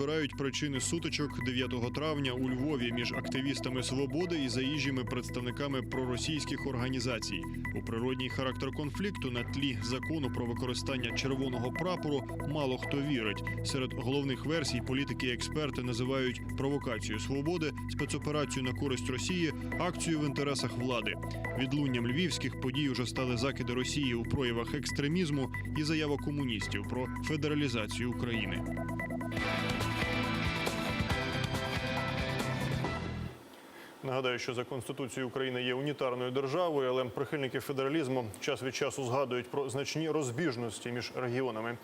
Збирають причини сутичок 9 травня у Львові між активістами свободи і заїжджими представниками проросійських організацій. У природній характер конфлікту на тлі закону про використання червоного прапору мало хто вірить. Серед головних версій політики і експерти називають провокацію свободи, спецоперацію на користь Росії, акцію в інтересах влади. Відлунням львівських подій уже стали закиди Росії у проявах екстремізму і заява комуністів про федералізацію України. Нагадаю, що за конституцією України є унітарною державою, але прихильники федералізму час від часу згадують про значні розбіжності між регіонами.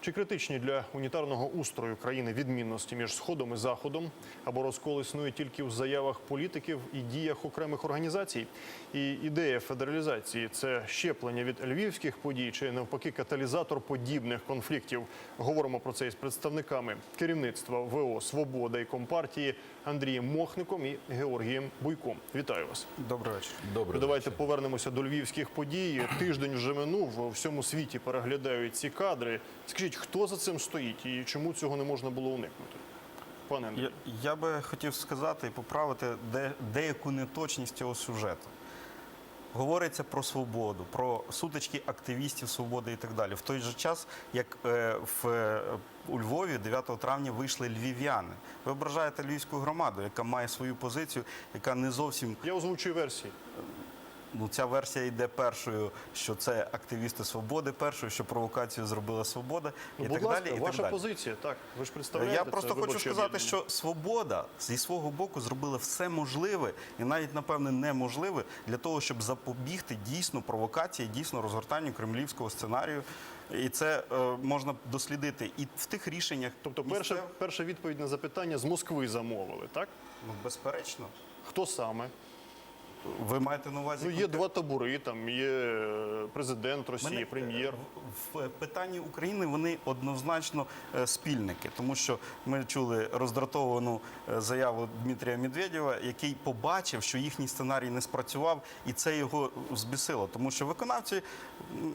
Чи критичні для унітарного устрою країни відмінності між сходом і заходом, або розкол існує тільки в заявах політиків і діях окремих організацій? І ідея федералізації це щеплення від львівських подій чи навпаки каталізатор подібних конфліктів. Говоримо про це із представниками керівництва ВО Свобода і Компартії Андрієм Мохником і Георгієм Буйком. Вітаю вас. Добрий вечір. Добрый Давайте повернемося до львівських подій. Тиждень вже минув. У всьому світі переглядають ці кадри. Скажіть, хто за цим стоїть і чому цього не можна було уникнути? Пане Андрію. Я, я би хотів сказати і поправити де, деяку неточність цього сюжету. Говориться про свободу, про сутички активістів свободи і так далі. В той же час, як е, в, у Львові 9 травня вийшли львів'яни. Ви ображаєте львівську громаду, яка має свою позицію, яка не зовсім Я озвучую версії. Ну, ця версія йде першою, що це активісти свободи, першою, що провокацію зробила свобода, Ну, і будь так ласка, далі. І ваша так далі. позиція. Так, ви ж представляєте. Я це просто хочу сказати, об'єднання. що свобода зі свого боку зробила все можливе і навіть напевне неможливе для того, щоб запобігти дійсно провокації, дійсно розгортанню кремлівського сценарію. І це е, можна дослідити і в тих рішеннях. Тобто, перша, місцевих. перша відповідь на запитання з Москви замовили, так? ну, безперечно. Хто саме? Ви маєте на увазі Ну, є два табори, там є е, президент Росії, Мене, прем'єр. В в питанні України вони однозначно е, спільники, тому що ми чули роздратовану е, заяву Дмитрія Медведєва, який побачив, що їхній сценарій не спрацював, і це його збісило. Тому що виконавці,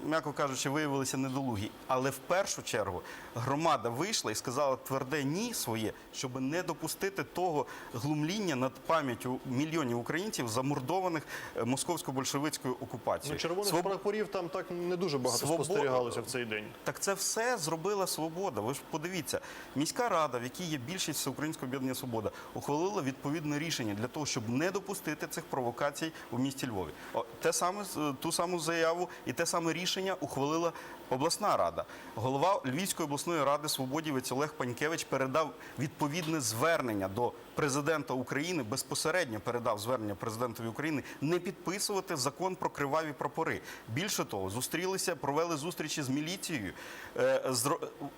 м'яко кажучи, виявилися недолугі. Але в першу чергу громада вийшла і сказала тверде ні своє, щоб не допустити того глумління над пам'яттю мільйонів українців, замордованих е, московсько-большевицькою окупацією. Ну, червоних Своб- прапорів там так не дуже багато Свобода. спостерігалося в цей день. Так це все зробила свобода. Ви ж подивіться, міська рада, в якій є більшість всеукраїнського об'єднання Свобода, ухвалила відповідне рішення для того, щоб не допустити цих провокацій у місті Львові. О, те саме з- ту саму заяву і те саме рішення ухвалила обласна рада. Голова Львівської обласної ради свободівець Олег Панькевич передав відповідне звернення до президента України, безпосередньо передав звернення президентові України не підписувати закон про криваві прапори. Більше того, зустрілися, провели зустрічі з міліцією, е,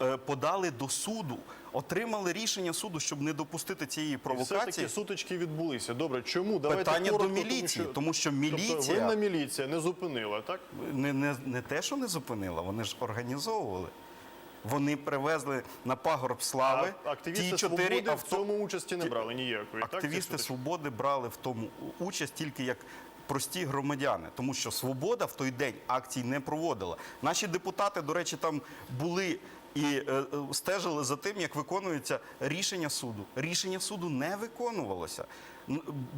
е, подали до суду, отримали рішення суду, щоб не допустити цієї І провокації. все-таки сутички відбулися. Добре, чому? Давайте Питання до міліції, тому що Тобто міліція- винна міліція не зупинила, так? не, не, не те, що не зупинила, вони ж організовували. Вони привезли на пагорб слави А активісти ті чотири свободи в авто... цьому участі не брали ніякої. Активісти сутички? свободи брали в тому участь тільки як прості громадяни, тому що свобода в той день акцій не проводила. Наші депутати, до речі, там були. І е, е, стежили за тим, як виконується рішення суду. Рішення суду не виконувалося.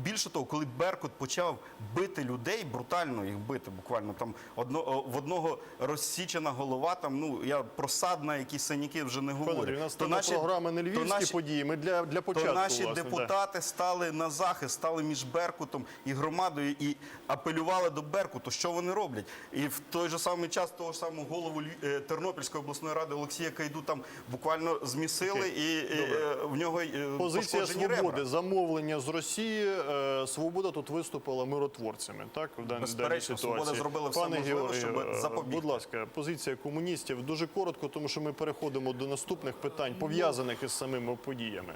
Більше того, коли Беркут почав бити людей, брутально їх бити, буквально там одно, в одного розсічена голова. Там ну я про сад на якісь синяки вже не говорю. Андрію, у нас То наші- програми не то львівські наші- події. Ми для, для початку, то наші власне, да. депутати стали на захист, стали між Беркутом і громадою і апелювали до Беркуту. Що вони роблять? І в той же самий час того ж самого голову е, Тернопільської обласної ради Олексія Кайду там буквально змісили, Окей. і, і, е, в нього е, Позиція свободи, ребра. замовлення з Росії. е, Свобода тут виступила миротворцями. Так в дан- даній Безперечно, ситуації. «Свобода» зробила все Пане можливе, Георгію, щоб е, запобігти. Будь ласка, позиція комуністів дуже коротко, тому що ми переходимо до наступних питань, пов'язаних із самими подіями.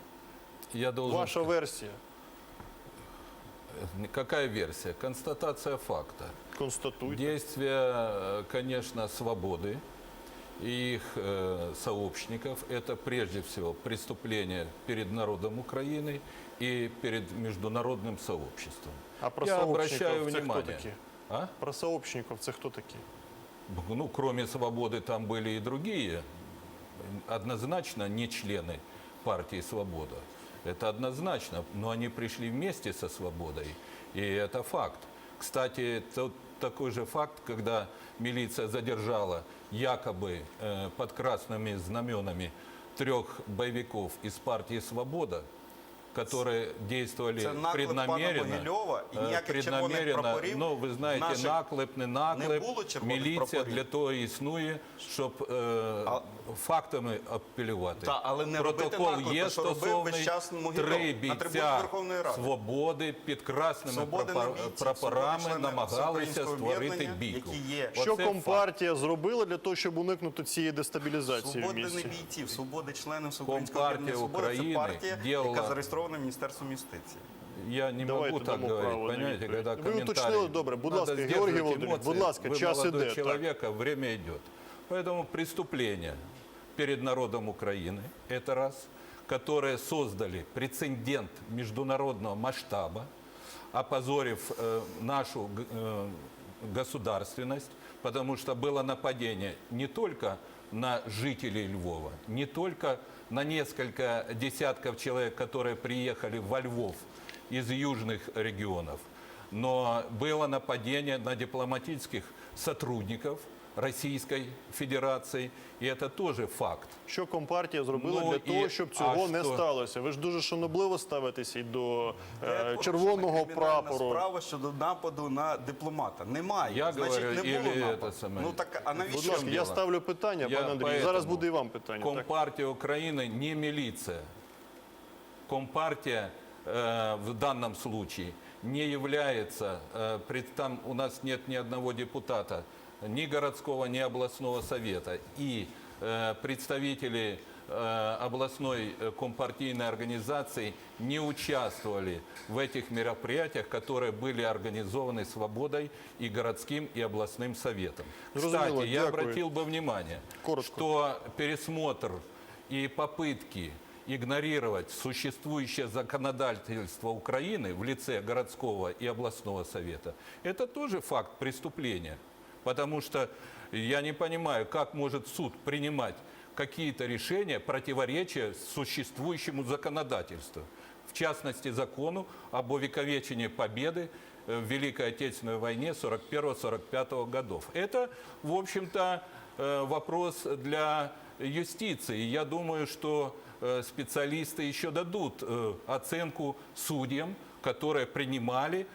Я должен... Ваша версія Какая версия? Констатация факта. констатуйте. Действия, э, конечно, свободы и их э, сообщников – это прежде всего преступление перед народом Украины и перед международным сообществом. А про Я сообщників обращаю це хто внимание. такі? А? Про сообщників це хто такі? Ну, кроме свободы, там были и другие, однозначно не члены партии «Свобода». Это однозначно, но они пришли вместе со «Свободой», и это факт. Кстати, тот такой же факт, когда милиция задержала якобы э, под красными знаменами трех боевиков из партии «Свобода», которые действовали Це наклеп преднамеренно. пана Могильова і э, ніяких преднамеренно, прапорів ну, ви знаєте, наклеп, не наклеп, було червоних міліція для того існує, щоб е, А- фактами апелювати. Та, але не робити Протокол наклепи, є стосовний час три бійця Верховної Ради. свободи під красними Свободи прапор- бійці, прапорами намагалися створити бійку. які є. Що Оце компартія зробила для того, щоб уникнути цієї дестабілізації в Свободи не бійців, свободи членів об'єднання України це партія, яка зареєстрована Міністерством юстиції. Я не Давайте могу так дамо говорить, право на понимаете, відповідь. когда Ви комментарий. уточнили добре. Будь Надо ласка, сдерживать Георгій Володимирович, эмоции. будь ласка, Вы час молодой іде. Так. человека, время идет. Поэтому преступление перед народом Украины, это раз, которые создали прецедент международного масштаба, опозорив э, нашу г- э, государственность, потому что было нападение не только на жителей Львова, не только на несколько десятков человек, которые приехали во Львов из южных регионов, но было нападение на дипломатических сотрудников Российской Федерации, и это тоже факт. Що компартія зробила Ну, для того, і- щоб цього а не що? сталося? Ви ж дуже шанобливо ставитеся і до е, Порушена червоного кримінальна прапору. справа щодо нападу на дипломата. Немає. Я Значить, говорю, не було или нападу. это саме. Ну так, а навіщо? Будь ласка, чому я діло? ставлю питання, Я пане Андрію. Зараз поэтому буде і вам питання. Так? Компартия Украины не милиция. Компартия э, в данном случае не является, э, пред- там у нас нет ни одного депутата, ни городского, ни областного совета. И э, представители э, областной э, компартийной организации не участвовали в этих мероприятиях, которые были организованы «Свободой» и городским, и областным советом. Зрозуміло, Кстати, я дякую. обратил бы внимание, Коротко. что пересмотр и попытки игнорировать существующее законодательство Украины в лице городского и областного совета, это тоже факт преступления. Потому что я не понимаю, как может суд принимать какие-то решения, противоречия существующему законодательству. В частности, закону об увековечении победы э, в Великой Отечественной войне 41-45 годов. Это, в общем-то, э, вопрос для юстиции. Я думаю, что э, специалисты еще дадут оценку судьям, которые принимали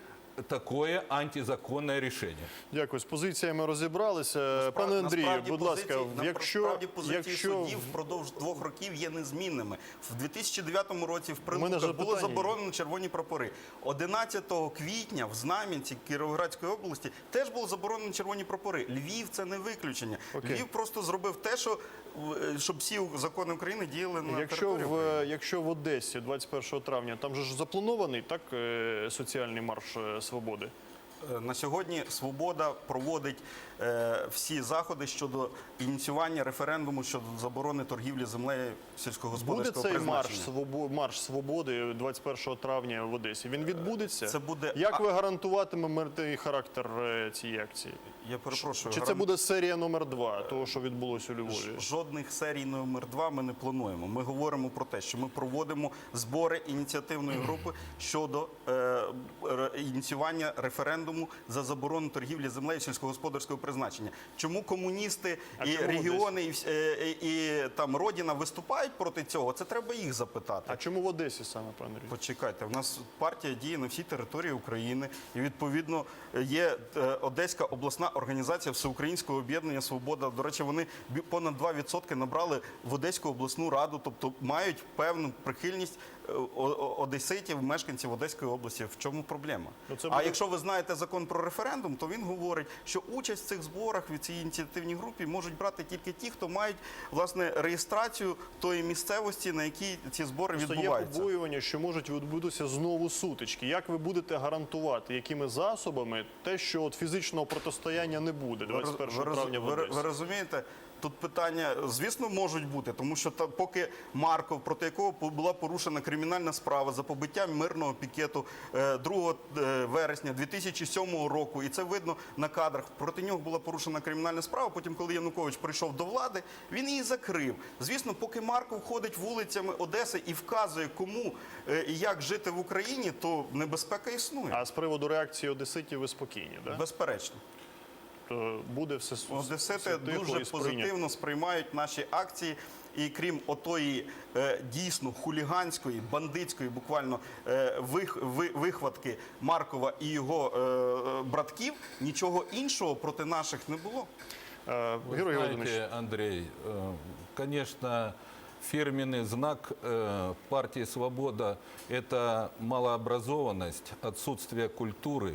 такое антизаконное решение. Дякую. З позиціями розібралися. Пане Андрію, Насправді будь ласка, позиції- якщо, насправді позиції якщо судів впродовж двох років є незмінними. В 2009 році в Прилуках було заборонено червоні прапори. 11 квітня в Знам'янці Кіровоградської області теж було заборонено червоні прапори. Львів це не виключення. Окей. Львів просто зробив те, що е, щоб всі закони України діяли на Якщо території в, якщо в Одесі 21 травня там же ж запланований так е, соціальний марш е, свободи. Е, На сьогодні Свобода проводить е, всі заходи щодо ініціювання референдуму щодо заборони торгівлі землею Буде сільськогосподарського цей марш свободи, свобо, марш свободи 21 травня в Одесі. Він відбудеться. Це буде- як ви гарантуватиме мирний характер е, цієї акції? Я перепрошую. Чи це буде серія номер 2 того, що відбулося у Львові? Жодних серій номер 2 ми не плануємо. Ми говоримо про те, що ми проводимо збори ініціативної групи щодо е, ініціювання референдуму за заборону торгівлі землею сільськогосподарського призначення. Чому комуністи А і чому регіони і, е, і, і там родина виступають проти цього? Це треба їх запитати. А чому в Одесі саме, пане Андрій? Почекайте, в нас партія діє на всій території України, і відповідно є е, Одеська обласна організація Всеукраїнського об'єднання Свобода. До речі, вони понад 2% набрали в Одеську обласну раду, тобто мають певну прихильність одеситів, мешканців Одеської області. В чому проблема? Ну, це А якщо ви знаєте закон про референдум, то він говорить, що участь в цих зборах від цієї ініціативній групі можуть брати тільки ті, хто мають власне реєстрацію тої місцевості, на якій ці збори Просто є побоювання, що можуть відбутися знову сутички. Як ви будете гарантувати, якими засобами те, що от фізичного протистояння не буде 21 ви, травня в ви, ви розумієте, тут питання, звісно, можуть бути, тому що та, поки Марков, проти якого була порушена кримінальна справа за побиття мирного пікету е, 2 е, вересня 2007 року, і це видно на кадрах. Проти нього була порушена кримінальна справа. Потім, коли Янукович прийшов до влади, він її закрив. Звісно, поки Марков ходить вулицями Одеси і вказує, кому е, і як жити в Україні, то небезпека існує. А з приводу реакції одеситів ви спокійні, да? Безперечно То буде все, с- Одесити все тихо дуже і сприйнято. позитивно сприймають наші акції. І крім отої е, дійсно хуліганської, бандитської, буквально е, вих, ви- вихватки Маркова і його е, е, братків, нічого іншого проти наших не було. Е, Вы Георгій знаете, Володимирович, Андрей, э, конечно, фирменный знак э, партии «Свобода» – это малообразованность, отсутствие культуры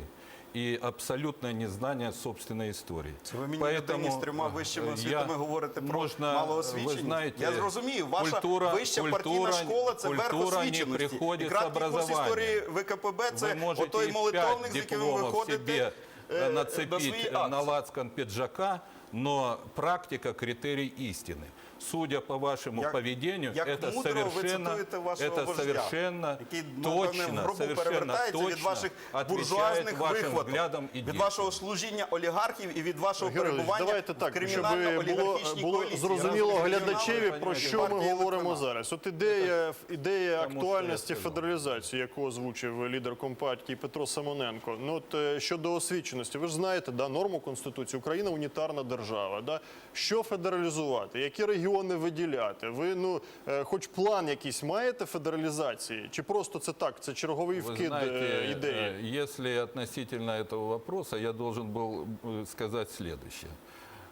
и абсолютное незнание собственной истории. Це ви мені людині з трьома вищими э, освітами я- говорите про можна, малоосвіченість? ви знаєте, Я зрозумію, ваша культура- вища партійна культура- школа це верх культура не освіченості. приходить І з краткий курс образування. історії ВКПБ – це Вы можете отой и молитовник, пять з яким ви дипломов виходите себе е, э, на нацепить свої э, на акції. лацкан пиджака, но практика критерий истины. Судя по вашему Як- поведению, як это совершенно, цитуєте вашого это вождя, совершенно який, напевне, точно, гробу совершенно перевертається від ваших отвечает буржуазних вашим вихваток, и від действиям. вашого служіння олігархів і від вашого Георгій перебування давайте в так, щоб кримінально-олігархічній було, було зрозуміло глядачеві, про що ми говоримо зараз. От ідея, ідея актуальності федералізації, яку озвучив лідер компартії Петро Самоненко. Ну от е, щодо освіченості, ви ж знаєте, да, норму конституції Україна унітарна держава. Да? Що федералізувати, які регіони виділяти? Ви ну е, хоч план якийсь маєте федералізації, чи просто це так? Це черговий Вы вкид знаете, е, ідеї? э, если относительно этого вопроса, я должен был э, сказать следующее.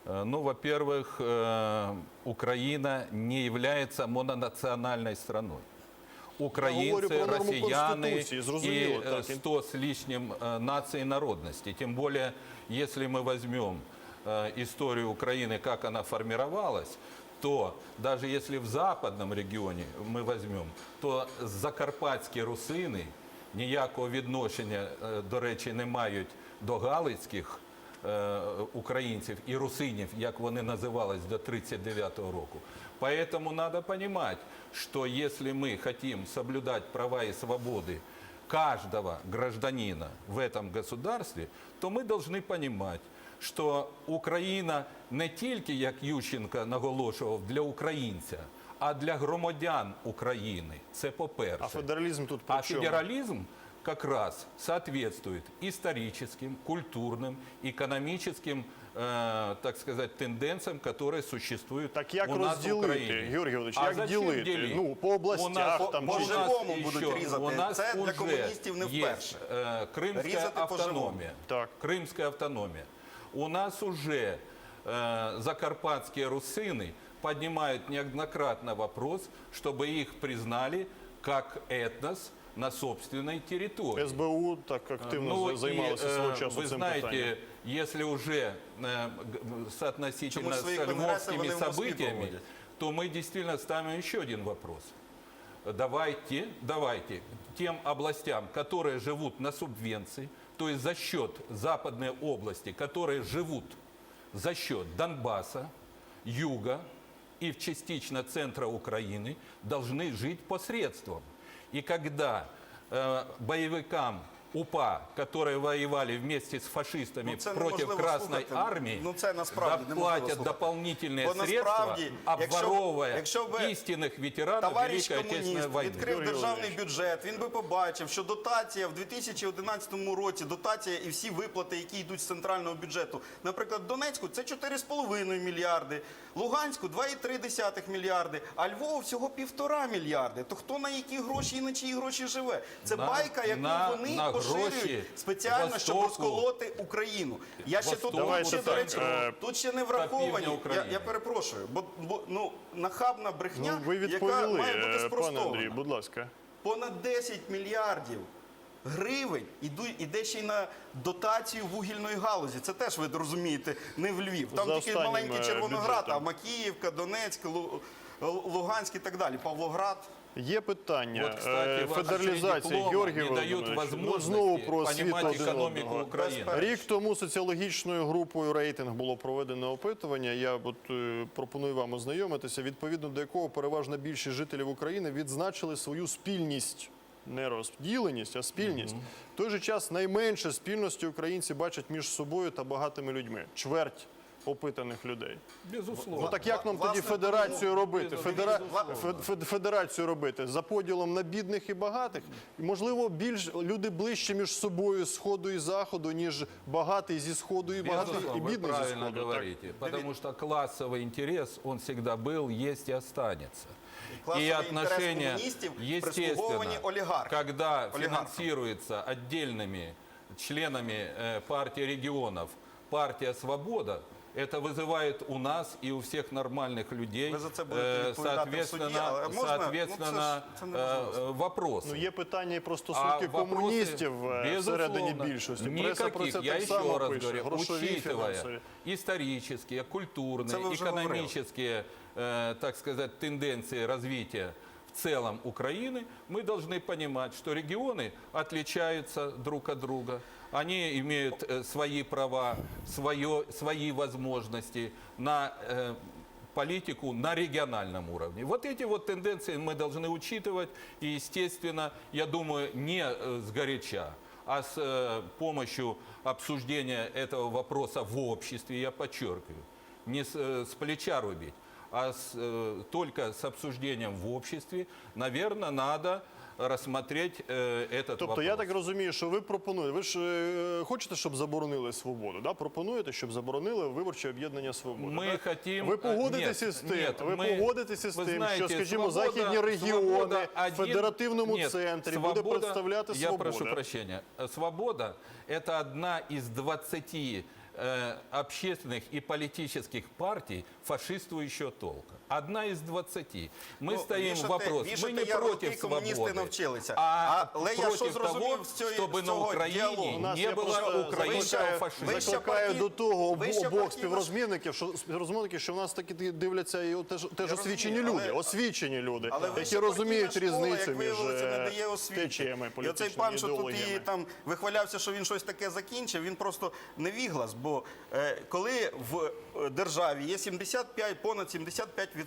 Э, Ну, во-первых, э, Украина не является мононациональной страной. говорю Украинцы, про норму россияне Конституции, и зрозуміло, э, так. 100 с лишним э, наций и народностей. Тем более, если мы возьмем э, историю Украины, как она формировалась, то даже если в западном регионе мы возьмем, то закарпатські русини ніякого відношення, е, до речі, не мають до галицьких е, українців і русинів, як вони називались до 1939 року. Поэтому надо понимать, что если мы хотим соблюдать права и свободы каждого гражданина в этом государстве, то мы должны понимать, що Україна не тільки, як Ющенко наголошував, для українця, а для громадян України. Це по-перше. А федералізм тут при А чому? федерализм как раз соответствует историческим, культурным, экономическим, э, так сказать, тенденциям, которые существуют Так як у нас в розділити, Україні. Георгій Володимирович, А як зачем ділити? делить? Ну, по областях У нас- там по чи- у нас живому еще- будуть різати. у нас Це для уже комуністів не есть, вперше. э, Крымская Різати по живому. автономия. Так. Крымская автономия. У нас уже э, закарпатские русины поднимают неоднократно вопрос, чтобы их признали как этнос на собственной территории. СБУ так активно Ну, займалося и, свого э, часу Вы цим знаете, питанням. если уже э, соотносительно с львовскими событиями, то мы действительно ставим еще один вопрос. Давайте, давайте тем областям, которые живут на субвенции, то есть за счет западной области, которые живут за счет Донбасса, юга и частично центра Украины, должны жить посредством. И когда э, боевикам УПА, которые воевали вместе с фашистами Ну, це против неможливо Красной слухати. армии, Ну, це насправді неможливо платят слухати. дополнительные Бо средства, насправді, якщо б- обворовывая якщо б истинных ветеранов Товариш Великой Отечественной комуніст войны. відкрив Юрій державний Володимирович. бюджет, він би побачив, що дотація в 2011 році, дотація і всі виплати, які йдуть з центрального бюджету, наприклад, Донецьку це 4,5 мільярди, Луганську 2,3 мільярди, а Львову всього півтора мільярди. То хто на які гроші і на чиї гроші живе? Це На- байка, яку на- вони на поширюють спеціально, щоб розколоти Україну. Я ще тут, Востоку. ще, до речі, е, тут ще не враховані. Я, я перепрошую, бо, бо ну нахабна брехня, Ну, ви яка має бути е, пане. Андрій, будь ласка. Понад 10 мільярдів гривень іду- іде ще й на дотацію вугільної галузі. Це теж ви розумієте, не в Львів. Там За тільки останнім, маленький е, Червоноград, а бюджетом. Макіївка, Донецьк, Лу- Луганськ і так далі. Павлоград. Є питання Вот, кстати, е, ваши федералізації дипломы Георгій не дают Володимирович, ну, возможности знову про освіту понимать один экономику одного. Украины. Рік тому соціологічною групою рейтинг було проведено опитування. Я от е, пропоную вам ознайомитися, відповідно до якого переважна більшість жителів України відзначили свою спільність. Не розділеність, а спільність. В той же час найменше спільності українці бачать між собою та багатими людьми. Чверть опитаних людей. Безусловно. Ну так як нам Власне, тоді федерацію тому- робити? Федера... безусловно. фе- фе- Федерацію робити за поділом на бідних і багатих? І, можливо, більш люди ближче між собою сходу і заходу, ніж багатий зі сходу і багатий і Безусловно, вы бідний зі правильно сходу. Так. говорите. Потому что классовый интерес, он всегда был, есть и останется. классовый и интерес отношения, коммунистов естественно, прислуговывание олигархам. когда Олигархам. финансируется отдельными членами э, партии регионов партия «Свобода», это вызывает у нас и у всех нормальных людей, Вы за это будете э, відповідати в суді, соответственно, але можна? соответственно Ну, це ж- це не э, можливо. э, вопросы. Ну, є питання і про А стосунки вопросы, комуністів е, всередині безусловно, більшості. Преса про Никаких, це я так еще само раз пише. говорю, Грошові, учитывая фінансові. исторические, Це культурные, ви вже говорили. экономические, э, так сказать, тенденции развития в целом Украины, мы должны понимать, что регионы отличаются друг от друга. Они имеют э, свои права, свое, свои возможности на э, политику на региональном уровне. Вот эти вот тенденции мы должны учитывать. И, естественно, я думаю, не э, сгоряча, а с помощью обсуждения этого вопроса в обществе, я подчеркиваю, не с, с плеча рубить, а с, только с обсуждением в обществе, наверное, надо рассмотреть э, этот Тобто вопрос. я так розумію, що ви пропонуєте. Ви ж е, хочете, щоб заборонили свободу? Да? Пропонуєте, щоб заборонили виборче об'єднання свободи. Ми так? хотім- ви погодитеся Ні, з тим, ні, ви ми- погодитеся з ви тим, знаєте, що, скажімо, свобода- західні регіони свобода в один- федеративному Нет, центрі буде свобода- представляти Я свобода. прошу прощения. Свобода – это одна из 20 э, общественных и политических партий фашистующего толка. Одна из 20. Мы Ну, стоим вішати- вопрос, мы вішати не ярлики против комуністи свободы, навчилися. а Але я що против зрозумів того, з цього- чтобы з на цього Украине діалогу? У нас не є было просто украинского закликаю- фашизма. Вища Закликаю партій- до того вища обох партійна- співрозмовників, що співрозмовників, що в нас таки дивляться і теж, теж Я освічені розумію, люди, але- освічені люди, Але які вища розуміють партійна школа, різницю як між виявилося, не е, дає освіти. течіями І оцей політичними пан, що тут ідеологіями. і там вихвалявся, що він щось таке закінчив, він просто невіглас. Бо е, коли в е, державі є 75, понад 75%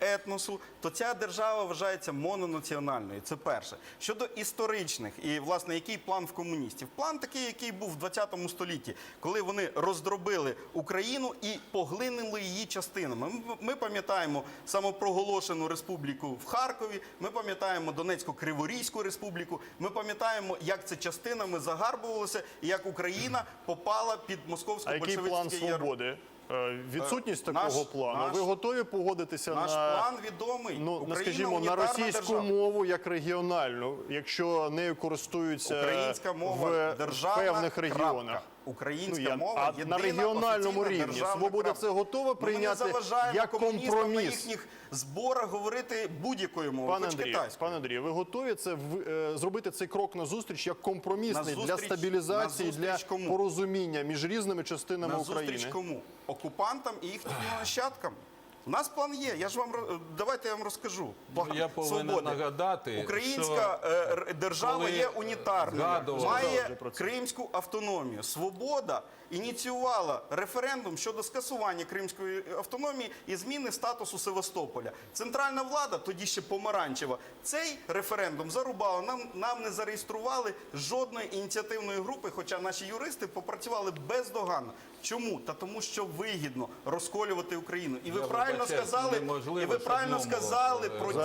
етносу, то ця держава вважається мононаціональною. Це перше. Щодо історичних і власне який план в комуністів? План такий, який був в 20 столітті, коли вони роздробили Україну і поглинули її частинами. Ми, пам'ятаємо самопроголошену республіку в Харкові. Ми пам'ятаємо Донецько-Криворізьку республіку. Ми пам'ятаємо, як це частинами загарбувалося і як Україна попала під А який план свободи? Е, Відсутність Е, такого наш- плану. наш- Ви готові погодитися Наш на план відомий. ну, на, Україна скажімо, на російську держава. мову як регіональну, якщо нею користуються Українська мова в державна певних крапка. Українська Ну, я- мова а на регіональному рівні «Свобода» це готова прийняти Ми не заважаємо як компроміс на їхніх зборах говорити будь-якою мовою, Пане Андрію, пане Андрію, ви готові це в- е, зробити цей крок на зустріч як компромісний На для стабілізації, на для кому? порозуміння між різними частинами На зустріч України? кому? Окупантам і їхнім нащадкам. У нас план є. Я ж вам давайте я вам розкажу. План я повинен свободи. нагадати, Українська що держава є унітарною, згадували має кримську автономію. Свобода ініціювала референдум щодо скасування кримської автономії і зміни статусу Севастополя. Центральна влада, тоді ще помаранчева, цей референдум зарубала. Нам нам не зареєстрували жодної ініціативної групи, хоча наші юристи попрацювали бездоганно. Чому? Та тому, що вигідно розколювати Україну. І ви Я правильно сказали, і ви правильно сказали е, про ті,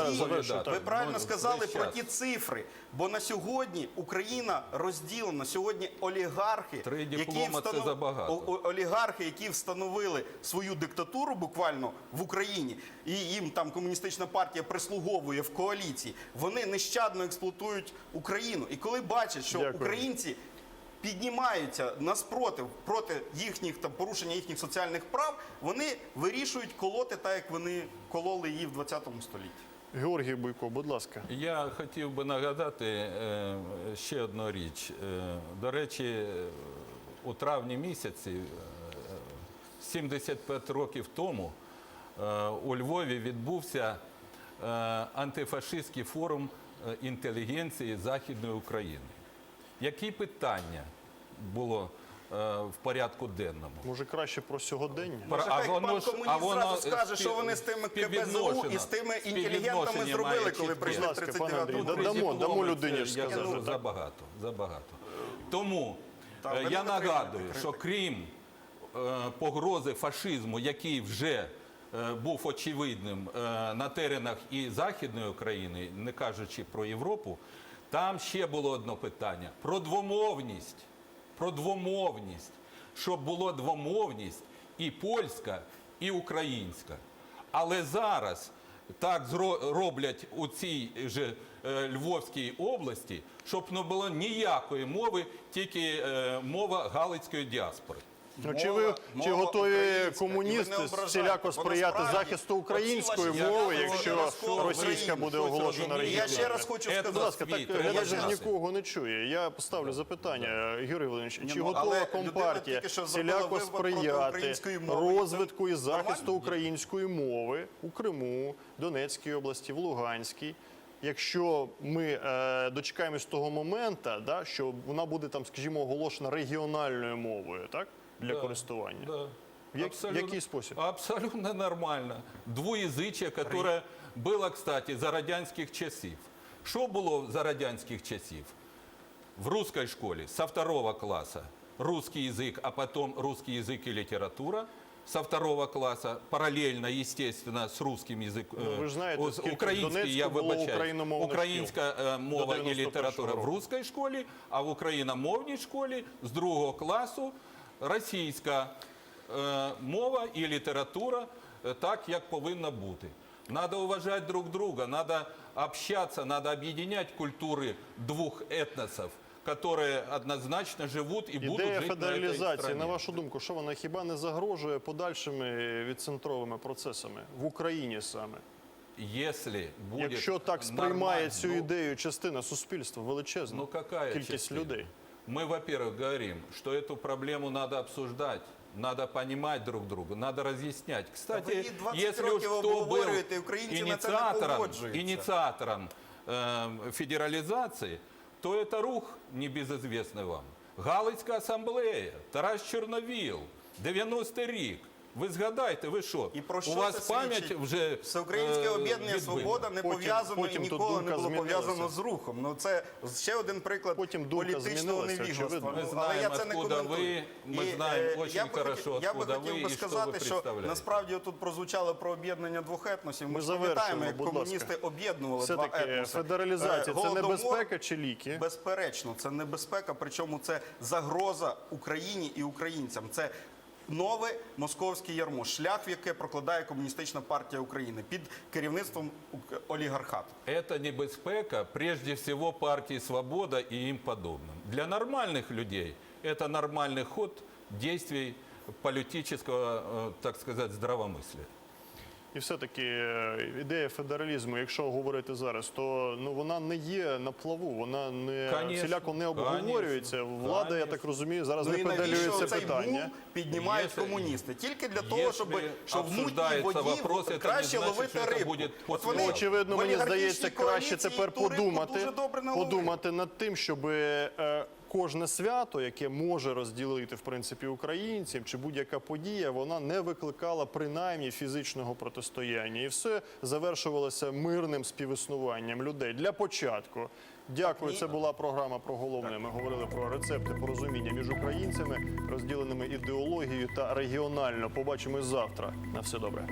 ви правильно Ну, сказали про ті цифри. Бо на сьогодні Україна розділена. Сьогодні олігархи, які диплома це встанов- забагато. олігархи, які встановили свою диктатуру буквально в Україні, і їм там комуністична партія прислуговує в коаліції. Вони нещадно експлуатують Україну. І коли бачать, що Дякую. українці. Піднімаються наспротив проти їхніх там порушення їхніх соціальних прав, вони вирішують колоти так, як вони кололи її в 20 столітті. Георгій Бойко, будь ласка. Я хотів би нагадати е, ще одну річ. Е, До речі, у травні місяці, е, 75 років тому, е, у Львові відбувся е, антифашистський форум е, інтелігенції Західної України. Які питання було е, в порядку денному? Може краще про сьогодення? Може, хай пан ж- комуніст зразу скаже, що вони з тими КПЗУ і з тими інтелігентами зробили, коли прийшли Будь ласка, пане 39 Андрію, року. дамо- дамо людині я сказати, забагато, забагато. Тому Та, е, я нагадую, що крім е, погрози фашизму, який вже е, був очевидним е, на теренах і Західної України, не кажучи про Європу, там ще було одне питання про двомовність. Про двомовність. Щоб було двомовність і польська, і українська. Але зараз так роблять у цій же Львовській області, щоб не було ніякої мови, тільки е, мова галицької діаспори. Ну, чи Мова- ви чи готові комуністи всіляко сприяти насправді захисту української мови, якщо російська буде оголошена. Я ще раз хочу сказати. Будь ласка, так глядач ж нікого не чує. Я поставлю запитання, Юрій Володимирович, чи готова компартія всіляко сприяти мови. розвитку і захисту української мови у Криму, Донецькій області, в Луганській? Якщо ми е, дочекаємось того моменту, да, що вона буде там, скажімо, оголошена регіональною мовою, так для Да, користування. Да. В як- в який спосіб? Абсолютно нормально. Двуязичие, которое было, кстати, за радянських часів. Що було за радянських часів? В русской школе со второго класса русский язык, а потом русский язык и литература. Со второго класса параллельно, естественно, с русским языком. Ну, ви ж знаєте, э, скільки в український, Донецьку я було вибачаюсь, україномовних українська е, мова До і 91-го література в року. русской школі, а в україномовній школі з другого класу російська е, мова і література е, так, як повинна бути. Надо уважать друг друга, надо общаться, надо объединять культуры двух этносов, которые однозначно живут и будут Ідея жить на этой федералізації, стране. на вашу думку, що вона хіба не загрожує подальшими відцентровими процесами в Україні саме? Если будет Якщо так нормально, сприймає цю ну, ідею частина суспільства, величезна Ну какая кількість частина? людей. Мы, во-первых, говорим, что эту проблему надо обсуждать, надо понимать друг друга, надо разъяснять. ви Кстати, її 20 если уж років кто был обговорюєте, українці на це не инициатором, погоджуються. инициатором э, федерализации, то это рух небезызвестный вам. Галицька ассамблея, Тарас Чорновіл, 90 рік. Ви згадайте, ви що? І про що У вас це пам'ять свідчить? вже Всеукраїнське е, об'єднання відбита. Свобода не Потім- пов'язано і тут ніколи не думка було пов'язано з рухом. Ну це ще один приклад Потім думка політичного змінилася, невігластва. Ми Ну, знаємо, але я це не откуда коментую. ви, ми знаємо е, очень я би хорошо, хотів- Я би откуда хотів би що сказати, що представляєте. насправді тут прозвучало про об'єднання двох етносів. Ми, Ми ж пам'ятаємо, завершуємо, як будь ласка. комуністи об'єднували два Все-таки етноси. федералізація Е, це Голодомор- небезпека чи ліки? Безперечно, це небезпека, причому це загроза Україні і українцям. Це нове московське ярмо, шлях, в яке прокладає комуністична партія України під керівництвом ук- олігархату. Это небезпека, прежде всего, партии «Свобода» и им подобным. Для нормальных людей это нормальный ход действий политического, э, так сказать, здравомыслия. І все-таки е, ідея федералізму, якщо говорити зараз, то ну вона не є на плаву, вона не Конечно, всіляко не обговорюється. конечно, Влада, я так розумію, зараз Ну не педалює це питання. піднімають Якщо- комуністи? Тільки для того, щоб, щоб в мутній воді вопрос, не краще значить, ловити рибу. От вони. Очевидно, мені здається, краще тепер подумати, подумати над тим, щоб е, кожне свято, яке може розділити в принципі українців, чи будь-яка подія, вона не викликала принаймні фізичного протистояння, і все завершувалося мирним співіснуванням людей для початку. Дякую. Це була програма про головне. Ми говорили про рецепти порозуміння між українцями, розділеними ідеологією та регіонально. Побачимось завтра. На все добре.